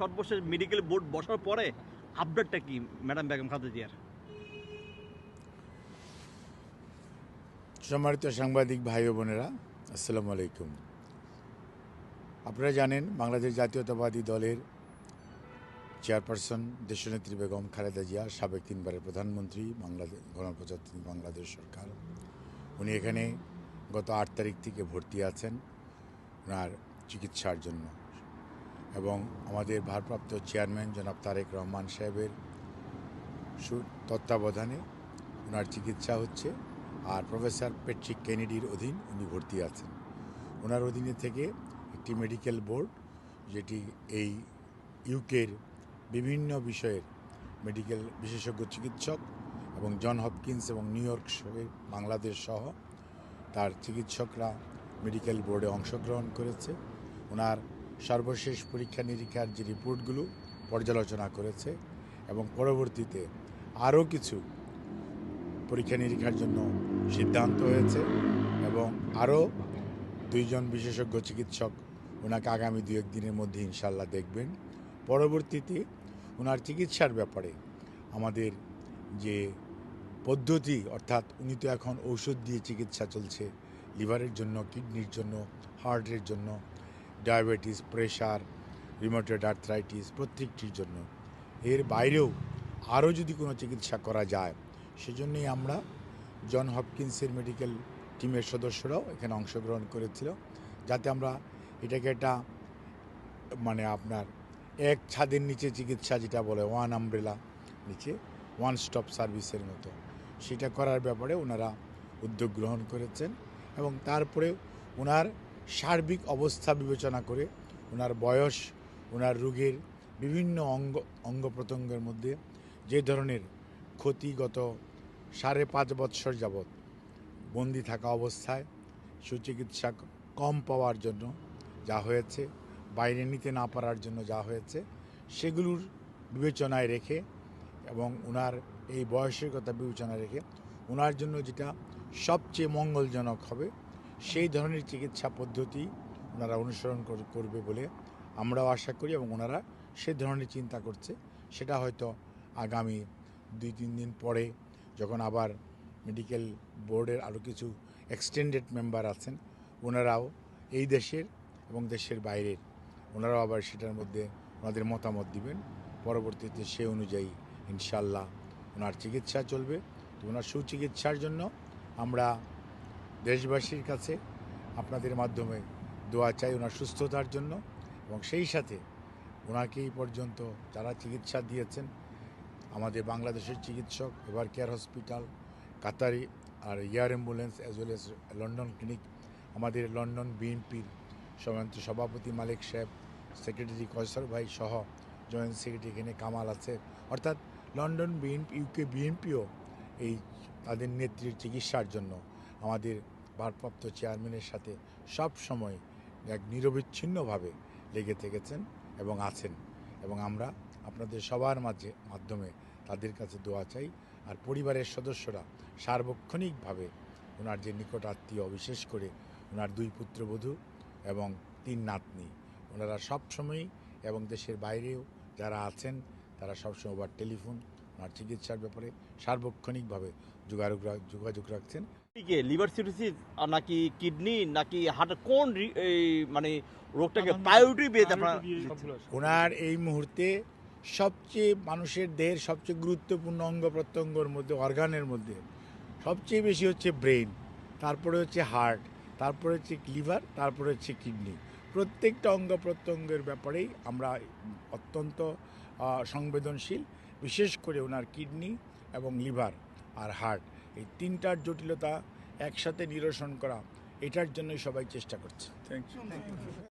সর্বশেষ medical board বসার পরে আপডেটটা কি ম্যাডাম বেগম খালেদা জিয়ার? সম্মানিত সাংবাদিক ভাই ও বোনেরা, আসসালামু আলাইকুম। আপনারা জানেন বাংলাদেশ জাতীয়তাবাদী দলের চেয়ারপারসন দেশনেত্রী বেগম খালেদা জিয়া, সাবেক তিনবারের প্রধানমন্ত্রী, বাংলাদেশ গণপ্রজাতন্ত্রী বাংলাদেশ সরকার। উনি এখানে গত আট তারিখ থেকে ভর্তি আছেন ওনার চিকিৎসার জন্য। এবং আমাদের ভারপ্রাপ্ত চেয়ারম্যান জনাব তারেক রহমান সাহেবের সু- তত্ত্বাবধানে ওনার চিকিৎসা হচ্ছে আর প্রফেসর পেট্রিক কেনেডির অধীন উনি ভর্তি আছেন। ওনার অধীনে থেকে একটি মেডিকেল বোর্ড, যেটি এই ইউকের বিভিন্ন বিষয়ের মেডিকেল বিশেষজ্ঞ চিকিৎসক এবং জন হপকিন্স এবং নিউ ইয়র্ক বাংলাদেশ সহ তার চিকিৎসকরা মেডিকেল বোর্ডে অংশগ্রহণ করেছে। ওনার সর্বশেষ পরীক্ষা নিরীক্ষার যে রিপোর্টগুলো পর্যালোচনা করেছে এবং পরবর্তীতে আরও কিছু পরীক্ষা নিরীক্ষার জন্য সিদ্ধান্ত হয়েছে এবং আরও দুইজন বিশেষজ্ঞ চিকিৎসক ওনাকে আগামী দু একদিনের মধ্যে ইনশাল্লাহ দেখবেন। পরবর্তীতে ওনার চিকিৎসার ব্যাপারে আমাদের যে পদ্ধতি, অর্থাৎ উনি তো এখন ঔষধ দিয়ে চিকিৎসা চলছে, লিভারের জন্য, কিডনির জন্য, হার্টের জন্য ডায়াবেটিস প্রেশার রিমোটেড আর্থ্রাইটিস প্রত্যেকটির জন্য। এর বাইরেও আরও যদি কোনো চিকিৎসা করা যায়, সেজন্যই আমরা জন হপকিন্সের মেডিকেল টিমের সদস্যরাও এখানে অংশগ্রহণ করেছিল। যাতে আমরা এটাকে একটা মানে আপনার এক ছাদের নিচে চিকিৎসা যেটা বলে ওয়ান আমব্রেলা নিচে, ওয়ান স্টপ সার্ভিসের মতো। সেটা করার ব্যাপারে ওনারা উদ্যোগ গ্রহণ করেছেন এবং তারপরে ওনার সার্বিক অবস্থা বিবেচনা করে ওনার বয়স, ওনার রোগের বিভিন্ন অঙ্গ অঙ্গ প্রত্যঙ্গের মধ্যে যে ধরনের ক্ষতিগত সাড়ে পাঁচ বৎসর যাবৎ বন্দি থাকা অবস্থায় সুচিকিৎসা কম পাওয়ার জন্য যা হয়েছে, বাইরে নিতে না পারার জন্য যা হয়েছে, সেগুলোর বিবেচনায় রেখে এবং ওনার এই বয়সের কথা বিবেচনায় রেখে ওনার জন্য যেটা সবচেয়ে মঙ্গলজনক হবে সেই ধরনের চিকিৎসা পদ্ধতি ওনারা অনুসরণ কর- করবে বলে আমরাও আশা করি এবং ওনারা সেই ধরনের চিন্তা করছে। সেটা হয়তো আগামী দুই, তিন দিন পরে যখন আবার মেডিকেল বোর্ডের আরও কিছু এক্সটেন্ডেড মেম্বার আছেন, ওনারাও এই দেশের এবং দেশের বাইরের, ওনারাও আবার সেটার মধ্যে ওনাদের মতামত দিবেন। পরবর্তীতে সে অনুযায়ী ইনশাল্লাহ ওনার চিকিৎসা চলবে। তো ওনার সুচিকিৎসার জন্য আমরা দেশবাসীর কাছে আপনাদের মাধ্যমে দোয়া চাই ওনার সুস্থতার জন্য এবং সেই সাথে ওনাকে এই পর্যন্ত যারা চিকিৎসা দিয়েছেন, আমাদের বাংলাদেশের চিকিৎসক, এবার কেয়ার হসপিটাল, কাতারি আর air ambulance as well as London clinic, আমাদের লন্ডন বিএনপির সমান্ত সভাপতি মালিক সাহেব, সেক্রেটারি কয়সর ভাই সহ জয়েন্ট সেক্রেটারি এখানে কামাল আছে। অর্থাৎ লন্ডন বিএনপি ইউকে বিএনপিও এই তাদের নেত্রীর চিকিৎসার জন্য আমাদের ভারপ্রাপ্ত চেয়ারম্যানের সাথে সব সময় এক নিরবিচ্ছিন্নভাবে লেগে থেকেছেন এবং আছেন। এবং আমরা আপনাদের সবার মাঝে, মাধ্যমে তাদের কাছে দোয়া চাই আর পরিবারের সদস্যরা সার্বক্ষণিকভাবে ওনার যে নিকট আত্মীয়, বিশেষ করে ওনার দুই পুত্রবধূ এবং তিন নাতনি, ওনারা সবসময়ই এবং দেশের বাইরেও যারা আছেন, তারা সবসময় ওবার টেলিফোন ওনার চিকিৎসার ব্যাপারে সার্বক্ষণিকভাবে যোগাযোগ যোগাযোগ রাখছেন। কি লিভার সিরোসিস নাকি কিডনি নাকি হার্ট কোন এই মানে রোগটাকে প্রায়োরিটি বেদ আপনারা ওনার এই মুহূর্তে সবচেয়ে মানুষের দেহের সবচেয়ে গুরুত্বপূর্ণ অঙ্গ প্রত্যঙ্গর মধ্যে অর্গানের মধ্যে সবচেয়ে বেশি হচ্ছে ব্রেন তারপরে হচ্ছে হার্ট তারপরে হচ্ছে লিভার তারপরে হচ্ছে কিডনি। প্রত্যেকটা অঙ্গ প্রত্যঙ্গের ব্যাপারেই আমরা অত্যন্ত সংবেদনশীল বিশেষ করে ওনার কিডনি এবং লিভার আর হার্ট। এই তিনটার জটিলতা একসাথে নিরসন করা এটার জন্যই সবাই চেষ্টা করছে। Thank you